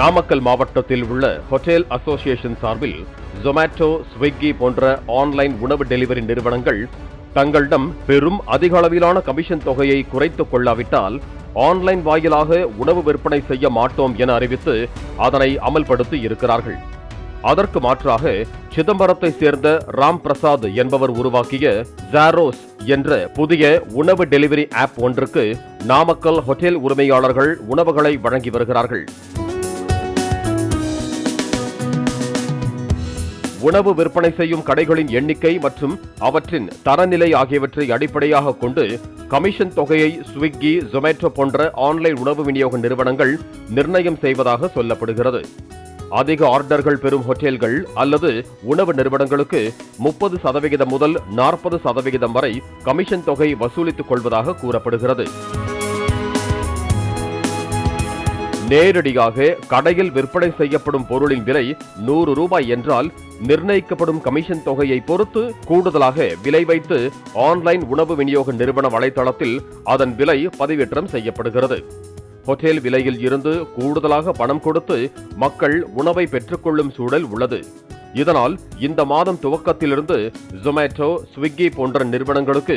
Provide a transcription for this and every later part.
நாமக்கல் மாவட்டத்தில் உள்ள hotel association சார்பில் ஜொமேட்டோ ஸ்விக்கி போன்ற ஆன்லைன் உணவு டெலிவரி நிறுவனங்கள் தங்களிடம் பெரும் அதிக அளவிலான கமிஷன் தொகையை குறைத்துக் கொள்ளாவிட்டால் ஆன்லைன் வாயிலாக உணவு விற்பனை செய்ய மாட்டோம் என அறிவித்து அதனை அமல்படுத்தி இருக்கிறார்கள். அதற்கு மாற்றாக சிதம்பரத்தை சேர்ந்த ராம் பிரசாத் என்பவர் உருவாக்கிய ஜாரோஸ் என்ற புதிய உணவு டெலிவரி ஆப் ஒன்றுக்கு நாமக்கல் ஹோட்டல் உரிமையாளர்கள் உணவுகளை வழங்கி வருகிறார்கள். உணவு விற்பனை செய்யும் கடைகளின் எண்ணிக்கை மற்றும் அவற்றின் தரநிலை ஆகியவற்றை அடிப்படையாக கொண்டு கமிஷன் தொகையை ஸ்விக்கி ஜொமேட்டோ போன்ற ஆன்லைன் உணவு விநியோக நிறுவனங்கள் நிர்ணயம் செய்வதாக சொல்லப்படுகிறது. அதிக ஆர்டர்கள் பெறும் ஹோட்டல்கள் அல்லது உணவு நிறுவனங்களுக்கு முப்பது சதவிகிதம் முதல் நாற்பது சதவிகிதம் வரை கமிஷன் தொகை வசூலித்துக் கொள்வதாக கூறப்படுகிறது. நேரடியாக கடையில் விற்பனை செய்யப்படும் பொருளின் விலை நூறு ரூபாய் என்றால் நிர்ணயிக்கப்படும் கமிஷன் தொகையை பொறுத்து கூடுதலாக விலை வைத்து ஆன்லைன் உணவு விநியோக நிறுவன வலைதளத்தில் அதன் விலை பதிவேற்றம் செய்யப்படுகிறது. ஹோட்டல் விலையில் இருந்து கூடுதலாக பணம் கொடுத்து மக்கள் உணவை பெற்றுக்கொள்ளும் சூழல் உள்ளது. இதனால் இந்த மாதம் துவக்கத்திலிருந்து ஜொமேட்டோ ஸ்விக்கி போன்ற நிறுவனங்களுக்கு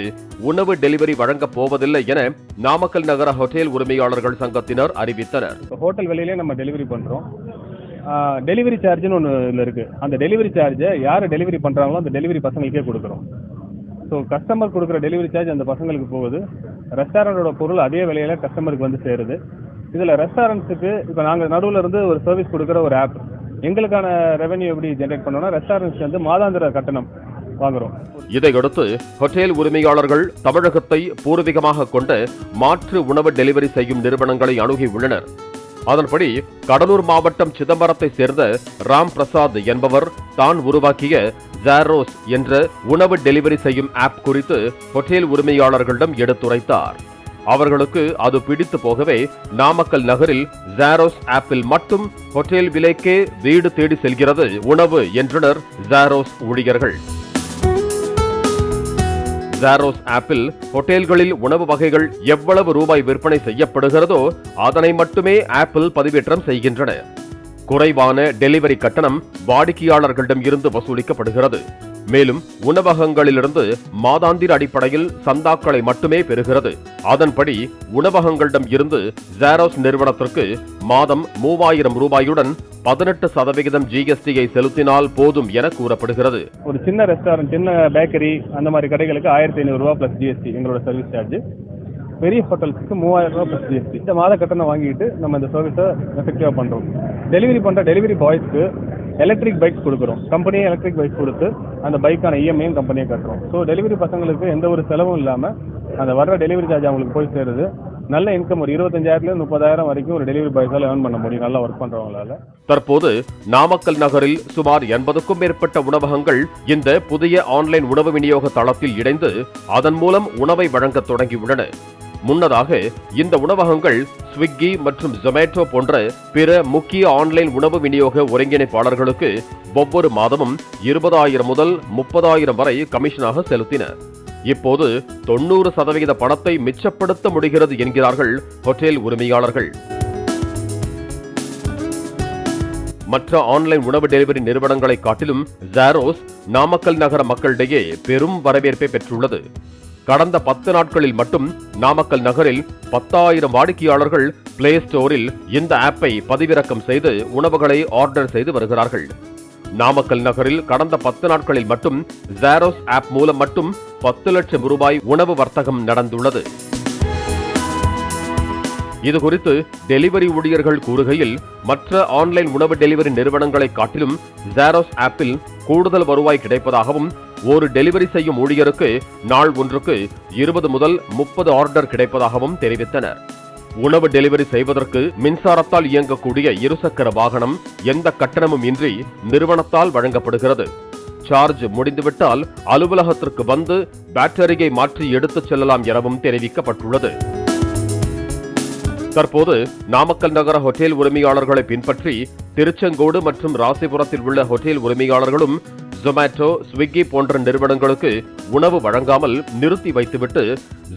உணவு டெலிவரி வழங்கப் போவதில்லை என நாமக்கல் நகர ஹோட்டல் உரிமையாளர்கள் சங்கத்தினர் அறிவித்தனர். இப்போ ஹோட்டல் வெளியிலே நம்ம டெலிவரி பண்ணுறோம் டெலிவரி சார்ஜ்னு ஒன்று இதில் இருக்குது அந்த டெலிவரி சார்ஜை யார் டெலிவரி பண்ணுறாங்களோ அந்த டெலிவரி பசங்களுக்கே கொடுக்குறோம். ஸோ கஸ்டமர் கொடுக்குற டெலிவரி சார்ஜ் அந்த பசங்களுக்கு போகுது. ரெஸ்டாரண்டோட பொருள் அதே விலையில கஸ்டமருக்கு வந்து சேருது. இதில் ரெஸ்டாரண்ட்ஸுக்கு இப்போ நாங்கள் நடுவில் இருந்து ஒரு சர்வீஸ் கொடுக்குற ஒரு ஆப் எங்களுக்கான ரெவென்யூ எப்படி ஜென்ரேட் பண்ணோம்னா ரெஸ்டாரண்ட்ஸ் வந்து மாதாந்திர கட்டணம் வாங்குறோம். இதையடுத்து ஹோட்டல் உரிமையாளர்கள் தமிழகத்தை பூர்வீகமாக கொண்டு மாற்று உணவு டெலிவரி செய்யும் நிறுவனங்களை அணுகி உள்ளனர். அதன்படி கடலூர் மாவட்டம் சிதம்பரத்தை சேர்ந்த ராம் பிரசாத் என்பவர் தான் உருவாக்கிய ஜாரோஸ் என்ற உணவு டெலிவரி செய்யும் ஆப் குறித்து ஹோட்டல் உரிமையாளர்களிடம் எடுத்துரைத்தார். அவர்களுக்கு அது பிடித்து போகவே நாமக்கல் நகரில் ஜாரோஸ் ஆப்பில் மட்டும் ஹோட்டல் விலைக்கே வீடு தேடி செல்கிறது உணவு என்றனர் ஜாரோஸ் ஊழியர்கள். ஜாரோஸ் ஆப்பில் ஹோட்டல்களில் உணவு வகைகள் எவ்வளவு ரூபாய் விற்பனை செய்யப்படுகிறதோ அதனை மட்டுமே ஆப்பிள் பதிவேற்றம் செய்கின்றன. குறைவான டெலிவரி கட்டணம் வாடிக்கையாளர்களிடம் இருந்து வசூலிக்கப்படுகிறது. மேலும் உணவகங்களிலிருந்து மாதாந்திர அடிப்படையில் சந்தாக்களை மட்டுமே பெறுகிறது. அதன்படி உணவகங்களிடம் இருந்து ஜாரோஸ் நிறுவனத்திற்கு மாதம் மூவாயிரம் ரூபாயுடன் பதினெட்டு சதவிகிதம் ஜிஎஸ்டியை செலுத்தினால் போதும் என கூறப்படுகிறது. ஒரு சின்ன ரெஸ்டாரண்ட் சின்ன பேக்கரி அந்த மாதிரி கடைகளுக்கு ஆயிரத்தி ஐநூறுரூவா ப்ளஸ் ஜிஎஸ்டி எங்களோட சர்வீஸ் சார்ஜ் பெரிய ஹோட்டல்ஸ்க்கு மூவாயிரம் ரூபா ப்ளஸ் ஜிஎஸ்டி இந்த மாத கட்டணம் வாங்கிட்டு நம்ம இந்த சர்வீஸை எஃபெக்டிவாக பண்ணுறோம் டெலிவரி பண்ணுற டெலிவரி பாய்ஸ்க்கு எலக்ட்ரிக் பைக்ஸ் கொடுக்குறோம். கம்பெனியே எலக்ட்ரிக் பைக் கொடுத்து அந்த பைக்கான இஎம்ஐயும் கம்பெனியை கட்டுறோம். ஸோ டெலிவரி பசங்களுக்கு எந்த ஒரு செலவும் இல்லாமல் அந்த வர்ற டெலிவரி சார்ஜ் அவங்களுக்கு போய் சேருது. நல்ல இன்கம் ஒரு இருபத்தஞ்சாயிரத்துலேருந்து முப்பதாயிரம் வரைக்கும் ஒரு டெலிவரி பாய்ஸால் ஏர்ன் பண்ண முடியும். நல்லா ஒர்க் பண்ணுறவங்களால தற்போது நாமக்கல் நகரில் சுமார் எண்பதுக்கும் மேற்பட்ட உணவகங்கள் இந்த புதிய ஆன்லைன் உணவு விநியோக தளத்தில் இணைந்து அதன் மூலம் உணவை வழங்க தொடங்கியுள்ளன. முன்னதாக இந்த உணவகங்கள் ஸ்விக்கி மற்றும் ஜொமேட்டோ போன்ற பிற முக்கிய ஆன்லைன் உணவு விநியோக ஒருங்கிணைப்பாளர்களுக்கு ஒவ்வொரு மாதமும் இருபதாயிரம் முதல் முப்பதாயிரம் வரை கமிஷனாக செலுத்தின. இப்போது தொண்ணூறு சதவிகித பணத்தை மிச்சப்படுத்த முடிகிறது என்கிறார்கள் ஹோட்டல் உரிமையாளர்கள். மற்ற ஆன்லைன் உணவு டெலிவரி நிறுவனங்களை காட்டிலும் ஜாரோஸ் நாமக்கல் நகர மக்களிடையே பெரும் வரவேற்பை பெற்றுள்ளது. கடந்த பத்து நாட்களில் மட்டும் நாமக்கல் நகரில் பத்தாயிரம் வாடிக்கையாளர்கள் பிளே ஸ்டோரில் இந்த ஆப்பை பதிவிறக்கம் செய்து உணவுகளை ஆர்டர் செய்து வருகிறார்கள். நாமக்கல் நகரில் கடந்த பத்து நாட்களில் மட்டும் ஜாரோஸ் ஆப் மூலம் மட்டும் பத்து லட்சம் ரூபாய் உணவு வர்த்தகம் நடந்துள்ளது. இது குறித்து டெலிவரி ஊழியர்கள் கூறுகையில் மற்ற ஆன்லைன் உணவு டெலிவரி நிறுவனங்களை காட்டிலும் ஜாரோஸ் ஆப்பில் கூடுதல் வருவாய் கிடைப்பதாகவும் ஒரு டெலிவரி செய்யும் ஊழியருக்கு நாள் ஒன்றுக்கு இருபது முதல் முப்பது ஆர்டர் கிடைப்பதாகவும் தெரிவித்தனர். உணவு டெலிவரி செய்வதற்கு மின்சாரத்தால் இயங்கக்கூடிய இருசக்கர வாகனம் எந்த கட்டணமும் இன்றி நிறுவனத்தால் வழங்கப்படுகிறது. சார்ஜ் முடிந்துவிட்டால் அலுவலகத்திற்கு வந்து பேட்டரியை மாற்றி எடுத்துச் செல்லலாம் எனவும் தெரிவிக்கப்பட்டுள்ளது. தற்போது நாமக்கல் நகர ஹோட்டல் உரிமையாளர்களை பின்பற்றி திருச்செங்கோடு மற்றும் ராசிபுரத்தில் உள்ள ஹோட்டல் உரிமையாளர்களும் ஜொமேட்டோ ஸ்விக்கி போன்ற நிறுவனங்களுக்கு உணவு வழங்காமல் நிறுத்தி வைத்துவிட்டு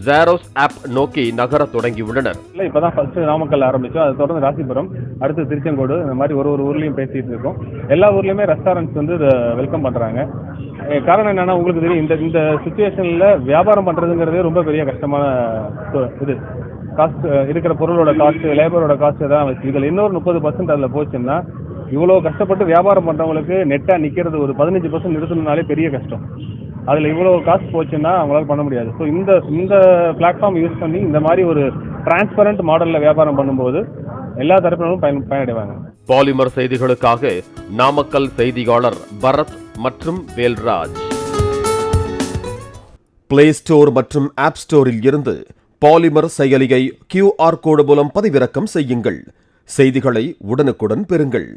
ஜாரோஸ் ஆப் நோக்கி நகர தொடங்கியுள்ளனர். இல்லை இப்போ தான் ஃபஸ்ட்டு நாமக்கல் ஆரம்பித்தோம் அதை தொடர்ந்து ராசிபுரம் அடுத்து திருச்செங்கோடு இந்த மாதிரி ஒரு ஒரு ஊர்லேயும் பேசிகிட்டு இருக்கோம். எல்லா ஊர்லேயுமே ரெஸ்டாரண்ட்ஸ் வந்து வெல்கம் பண்ணுறாங்க காரணம் என்னன்னா உங்களுக்கு தெரியும் இந்த இந்த சுச்சுவேஷனில் வியாபாரம் பண்ணுறதுங்கிறதே ரொம்ப பெரிய கஷ்டமான இது. காஸ்ட் இருக்கிற பொருளோட காஸ்ட் லேபரோட காஸ்ட் தான் வச்சு. இதில் இன்னொரு முப்பது பர்சன்ட் அதில் போச்சுன்னா இவ்வளோ கஷ்டப்பட்டு வியாபாரம் பண்ணுறவங்களுக்கு நெட்டாக நிற்கிறது ஒரு பதினஞ்சு பர்சன்ட் நிறுத்தணும்னாலே பெரிய கஷ்டம். அதில் இவ்வளோ காசு போச்சுன்னா அவங்களால பண்ண முடியாது. ஸோ இந்த இந்த பிளாட்ஃபார்ம் யூஸ் பண்ணி இந்த மாதிரி ஒரு டிரான்ஸ்பரண்ட் மாடலில் வியாபாரம் பண்ணும்போது எல்லா தரப்பினரும் பயன் பயனடைவாங்க. பாலிமர் செய்திகளுக்காக நாமக்கல் செய்தியாளர் பரத் மற்றும் வேல்ராஜ். பிளே ஸ்டோர் மற்றும் ஆப் ஸ்டோரில் இருந்து பாலிமர் செயலியை கியூஆர் கோடு மூலம் பதிவிறக்கம் செய்யுங்கள். செய்திகளை உடனுக்குடன் பெறுங்கள்.